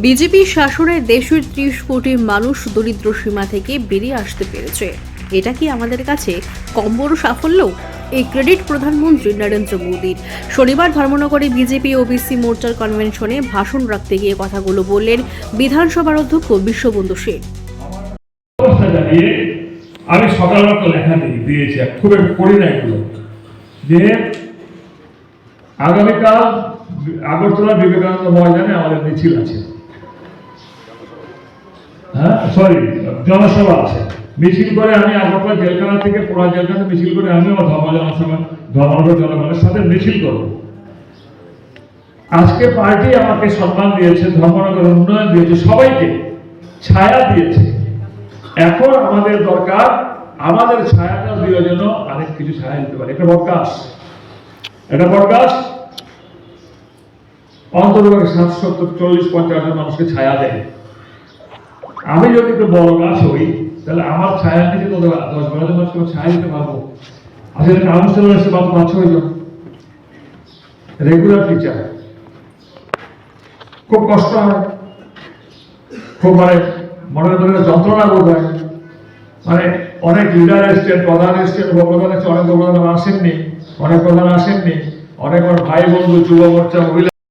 BJP শাসনে দেশের ত্রিশ কোটি মানুষ দরিদ্র সীমা থেকে বেরিয়ে আসতে পেরেছে। এটা কি আমাদের কাছে কম বড় সাফল্য? এই ক্রেডিট প্রধানমন্ত্রী নরেন্দ্র মোদীর শনিবার ধর্মনগরে বিজেপি ওবিসি মোর্চার কনভেনশনে ভাষণ রাখতে গিয়ে কথাগুলো বললেন বিধানসভার অধ্যক্ষ বিশ্ববন্ধু সেন। আমি সকালবেলা লেখা দিয়ে দিয়েছি খুব পড়ি না এগুলো। যে আগামীকাল আগরতলা বিবেকানন্দ ময়দানে আমাদের মিছিল আছে। সরি জনসভা আছে। মিছিল করে আমি আগরতলা জেলখানা থেকে পোড়া জেলখানা মিছিল করে আমি আমার ধর্ম জনসভা ধর্মনগর জনগণের সাথে মিছিল করব। আজকে পার্টি আমাকে সম্মান দিয়েছে ধর্মনগর উন্নয়ন দিয়েছে, সবাইকে ছায়া দিয়েছে। এখন আমাদের দরকার, আমাদের ছায়াটা দিয়ে যেন আরেক কিছু ছায়া দিতে পারে। এটা বটগাছ। এটা বটগাছ। অন্তর্ভাগে ষাট সত্তর, চল্লিশ, পঞ্চাশ মানুষকে ছায়া দেয়। আমি যদি একটু বড় গাছ হই, তাহলে আমার ছায়া নিচে তো দশ বারো জন মানুষকে ছায়া দিতে পারব? আসলে কাউন্সিলর এসে বাবু পাঁচ ছয় জন রেগুলার টিচার খুব কষ্ট হয়। খুব মানে মনের মধ্যে যন্ত্রণা বোধ হয়। মানে অনেক লিডার এসছেন, প্রধান এসছেন উপপ্রধান এসছেন অনেক আসেননি, অনেক প্রধান আসেননি, অনেক আমার ভাই বন্ধু, যুব মোর্চা, মহিলা